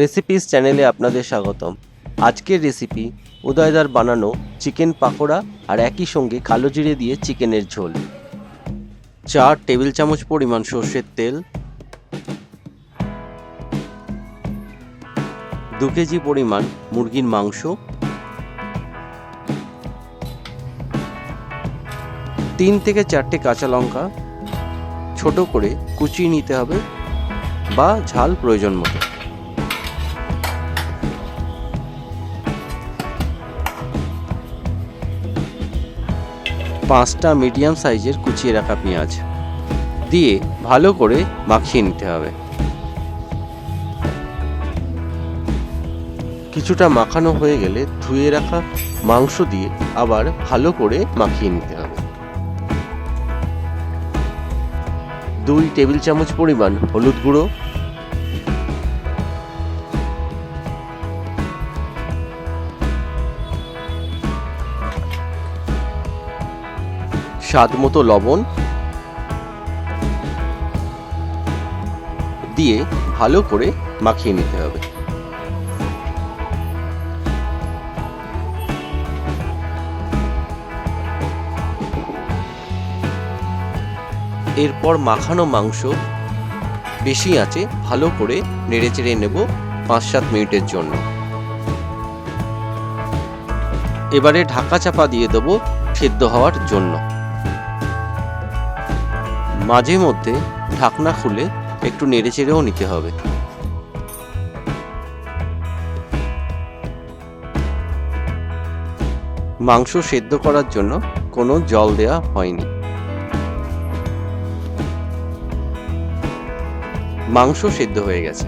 Recipes চ্যানেলে আপনাদের স্বাগতম। আজকের রেসিপি উদয়দার বানানো চিকেন পাকোড়া আর একই সঙ্গে কালো জিরে দিয়ে চিকেনের ঝোল। চার টেবিল চামচ পরিমাণ সর্ষের তেল। দু কেজি পরিমাণ মুরগির মাংস। তিন থেকে চারটে কাঁচা লঙ্কা। ছোট করে কুচিয়ে নিতে হবে বা ঝাল প্রয়োজন মতো। পাঁচটা মিডিয়াম সাইজের কুচিয়ে রাখা পেঁয়াজ দিয়ে ভালো করে মাখিয়ে নিতে হবে। কিছুটা মাখানো হয়ে গেলে ধুয়ে রাখা মাংস দিয়ে আবার ভালো করে মাখিয়ে নিতে হবে। দুই টেবিল চামচ পরিমাণ হলুদ গুঁড়ো স্বাদ মতো লবণ দিয়ে ভালো করে মাখিয়ে নিতে হবে। এরপর মাখানো মাংস বেশি আঁচে ভালো করে নেড়ে চেড়ে নেব পাঁচ সাত মিনিটের জন্য। এবারে ঢাকা চাপা দিয়ে দেবো সেদ্ধ হওয়ার জন্য। মাঝে মধ্যে ঢাকনা খুলে একটু নেড়ে চেড়েও নিতে হবে। মাংস সেদ্ধ করার জন্য কোনো জল দেওয়া হয়নি। মাংস সেদ্ধ হয়ে গেছে।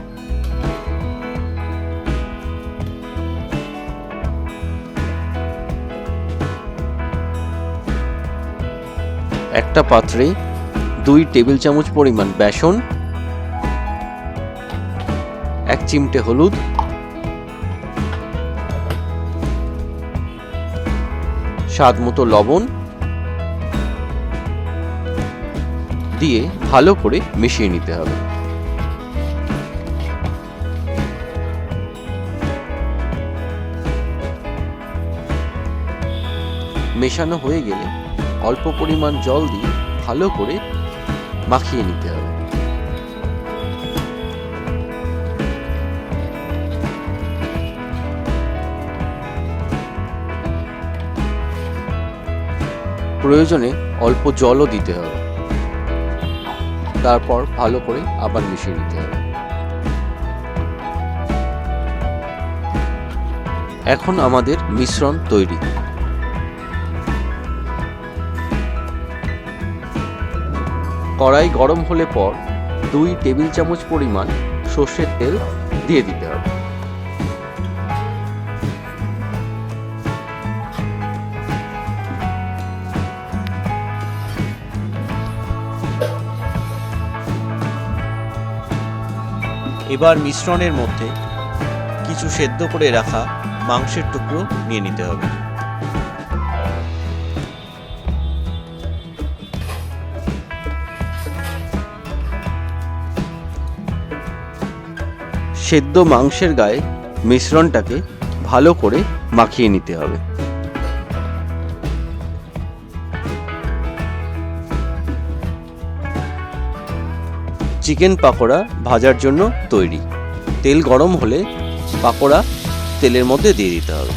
একটা পাত্রে দুই টেবিল চামচ পরিমাণ বেসন, এক চিমটে হলুদ, স্বাদ মতো লবণ দিয়ে ভালো করে মিশিয়ে নিতে হবে। মেশানো হয়ে গেলে অল্প পরিমাণ জল দিয়ে ভালো করে মাখিয়ে নিতে হবে। প্রয়োজনে অল্প জলও দিতে হবে। তারপর ভালো করে আবার মিশিয়ে নিতে হবে। এখন আমাদের মিশ্রণ তৈরি। কড়াই গরম হলে পর দুই টেবিল চামচ পরিমাণ সর্ষের তেল দিয়ে দিতে হবে। এবার মিশ্রণের মধ্যে কিছু সেদ্ধ করে রাখা মাংসের টুকরো নিয়ে নিতে হবে। সেদ্ধ মাংসের গায়ে মিশ্রণটাকে ভালো করে মাখিয়ে নিতে হবে। চিকেন পাকোড়া ভাজার জন্য তৈরি। তেল গরম হলে পাকোড়া তেলের মধ্যে দিয়ে দিতে হবে।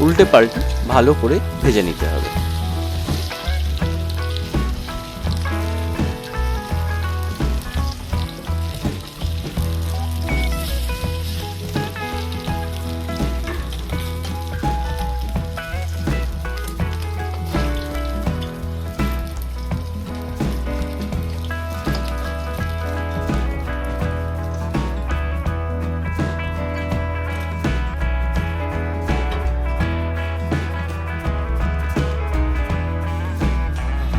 উল্টে পাল্টে ভালো করে ভেজে নিতে হবে।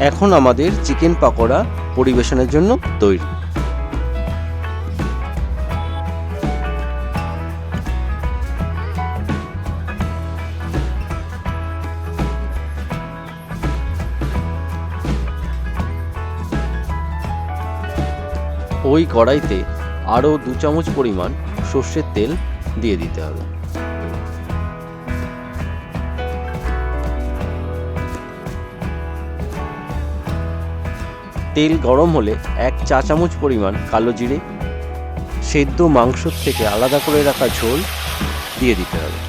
এখন আমাদের চিকেন পাকোড়া পরিবেশনের জন্য তৈরি। ওই কড়াইতে আরও দু চামচ পরিমাণ সর্ষের তেল দিয়ে দিতে হবে। তেল গরম হলে এক চা চামচ পরিমাণ কালো জিরে, সেদ্ধ মাংসর থেকে আলাদা করে রাখা ঝোল দিয়ে দিতে হবে।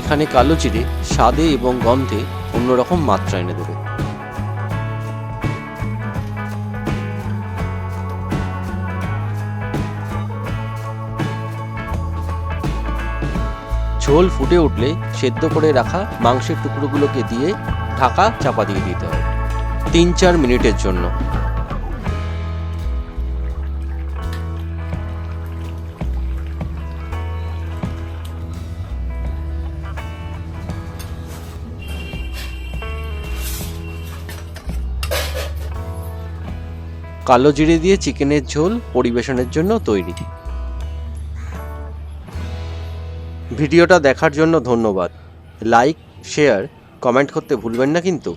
এখানে কালো জিরে স্বাদে এবং গন্ধে অন্যরকম মাত্রা এনে দেবে। ঝোল ফুটে উঠলে সেদ্ধ করে রাখা মাংসের টুকরোগুলোকে দিয়ে ঢাকা চাপা দিয়ে দিতে হবে তিন, চার মিনিটের জন্য। কালো জিরে দিয়ে চিকেনের ঝোল পরিবেশনের জন্য তৈরি। ভিডিওটা দেখার জন্য ধন্যবাদ। লাইক, শেয়ার কমেন্ট করতে ভুলবেন না কিন্তু।